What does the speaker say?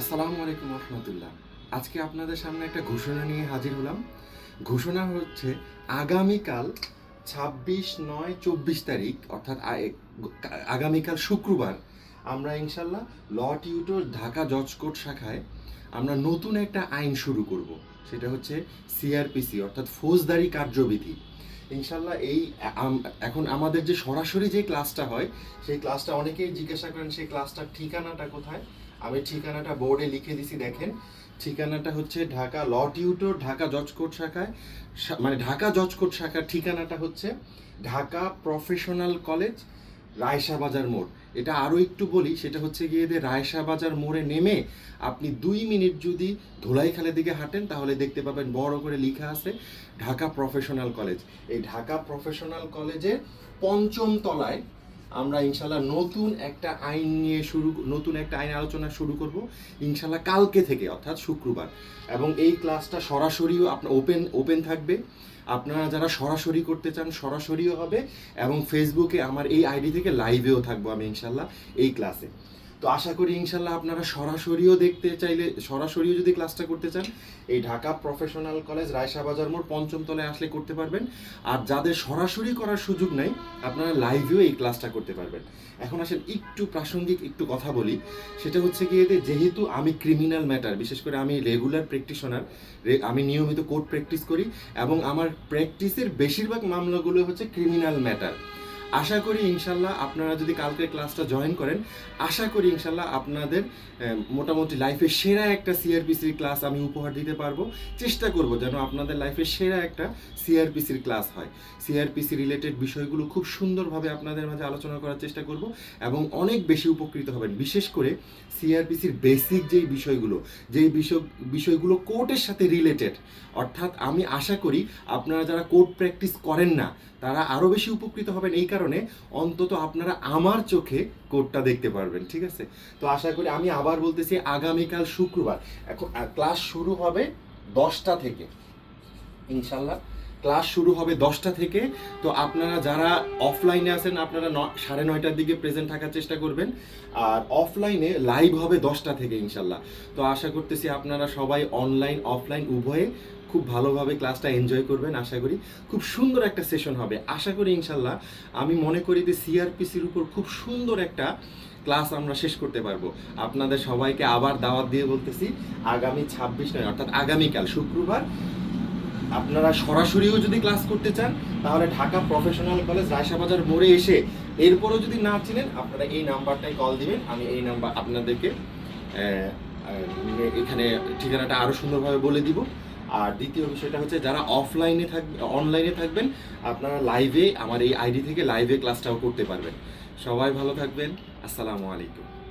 আসসালামু আলাইকুম রহমতুল্লাহ। আজকে আপনাদের সামনে একটা ঘোষণা নিয়ে হাজির হলাম। ঘোষণা হচ্ছে আগামীকাল ছাব্বিশ নয় চব্বিশ তারিখ, অর্থাৎ আগামীকাল শুক্রবার, আমরা ইনশাল্লাহ ল টিউটোর ঢাকা জজ কোর্ট শাখায় আমরা নতুন একটা আইন শুরু করব। সেটা হচ্ছে সিআরপিসি অর্থাৎ ফৌজদারি কার্যবিধি। ইনশাল্লাহ এই এখন আমাদের যে সরাসরি যে ক্লাসটা হয়, সেই ক্লাসটা অনেকেই জিজ্ঞাসা করেন, সেই ক্লাসটার ঠিকানাটা কোথায়? আমি ঠিকানাটা বোর্ডে লিখে দিছি, দেখেন। ঠিকানাটা হচ্ছে ঢাকা ল টিউটোর, ঢাকা জজ কোর্ট শাখায়। মানে ঢাকা জজ কোর্ট শাখার ঠিকানাটা হচ্ছে ঢাকা প্রফেশনাল কলেজ, রায়শা বাজার মোড়। এটা আরও একটু বলি, সেটা হচ্ছে গিয়ে যে রায়শা বাজার মোড়ে নেমে আপনি দুই মিনিট যদি ধোলাইখালের দিকে হাঁটেন, তাহলে দেখতে পাবেন বড় করে লেখা আছে ঢাকা প্রফেশনাল কলেজ। এই ঢাকা প্রফেশনাল কলেজের পঞ্চম তলায় আমরা ইনশাল্লাহ নতুন একটা আইন নিয়ে শুরু, নতুন একটা আইন আলোচনা শুরু করব, ইনশাল্লাহ কালকে থেকে, অর্থাৎ শুক্রবার। এবং এই ক্লাসটা সরাসরিও আপনার ওপেন ওপেন থাকবে। আপনারা যারা সরাসরি করতে চান, সরাসরিও হবে এবং ফেসবুকে আমার এই আইডি থেকে লাইভেও থাকব আমি ইনশাল্লাহ এই ক্লাসে। তো আশা করি ইনশাল্লাহ আপনারা সরাসরিও দেখতে চাইলে, সরাসরিও যদি ক্লাসটা করতে চান, এই ঢাকা প্রফেশনাল কলেজ রায়শা বাজার মোড় পঞ্চম তলায় আসলে করতে পারবেন। আর যাদের সরাসরি করার সুযোগ নাই, আপনারা লাইভেও এই ক্লাসটা করতে পারবেন। এখন আসেন একটু প্রাসঙ্গিক একটু কথা বলি। সেটা হচ্ছে গিয়ে যেহেতু আমি ক্রিমিনাল ম্যাটার বিশেষ করে আমি রেগুলার প্র্যাকটিশনার আমি নিয়মিত কোর্ট প্র্যাকটিস করি এবং আমার প্র্যাকটিসের বেশিরভাগ মামলাগুলো হচ্ছে ক্রিমিনাল ম্যাটার আশা করি ইনশাল্লাহ আপনারা যদি কালকে ক্লাসটা জয়েন করেন, আশা করি ইনশাল্লাহ আপনাদের মোটামুটি লাইফের সেরা একটা সিআরপিসির ক্লাস আমি উপহার দিতে পারব। চেষ্টা করব যেন আপনাদের লাইফের সেরা একটা সিআরপিসির ক্লাস হয়। সিআরপিসি রিলেটেড বিষয়গুলো খুব সুন্দরভাবে আপনাদের মাঝে আলোচনা করার চেষ্টা করব এবং অনেক বেশি উপকৃত হবেন। বিশেষ করে সিআরপিসির বেসিক যেই বিষয়গুলো, যেই বিষয়, বিষয়গুলো কোর্টের সাথে রিলেটেড অর্থাৎ আমি আশা করি আপনারা যারা কোর্ট প্র্যাকটিস করেন না, তারা আরও বেশি উপকৃত হবেন। এই কারণে অন্তত আপনারা আমার চোখে কোর্টটা দেখতে পারবেন, ঠিক আছে? তো আশা করি আমি আবার বলতেছি আগামীকাল শুক্রবার। এখন ক্লাস শুরু হবে দশটা থেকে। ইনশাল্লাহ, ক্লাস শুরু হবে দশটা থেকে। তো আপনারা যারা অফলাইনে আছেন, আপনারা সাড়ে নয়টার দিকে প্রেজেন্ট থাকার চেষ্টা করবেন। আর অফলাইনে লাইভ হবে দশটা থেকে, ইনশাল্লাহ। তো আশা করতেছি আপনারা সবাই অনলাইন অফলাইন উভয়ে খুব ভালোভাবে ক্লাসটা এনজয় করবেন, আশা করি। খুব সুন্দর একটা সেশন হবে। আশা করি ইনশাল্লাহ আমি মনে করি যে সিআরপিসির উপর খুব সুন্দর একটা ক্লাস আমরা শেষ করতে পারব। আপনাদের সবাইকে আবার দাওয়াত দিয়ে বলতেছি, আগামী ছাব্বিশ নয়, অর্থাৎ আগামীকাল শুক্রবার, আপনারা সরাসরিও যদি ক্লাস করতে চান, তাহলে ঢাকা প্রফেশনাল কলেজ রায়শাবাজার মোড়ে এসে এরপরও যদি না চিনেন, আপনারা এই নাম্বারটায় কল দিবেন। আমি এই নাম্বার আপনাদেরকে এখানে ঠিকানাটা আরও সুন্দরভাবে বলে দিব। আর দ্বিতীয় বিষয়টা হচ্ছে যারা অফলাইনে থাকবে অনলাইনে থাকবেন, আপনারা লাইভে আমার এই আইডি থেকে লাইভে ক্লাসটাও করতে পারবেন। সবাই ভালো থাকবেন। আসসালামু আলাইকুম।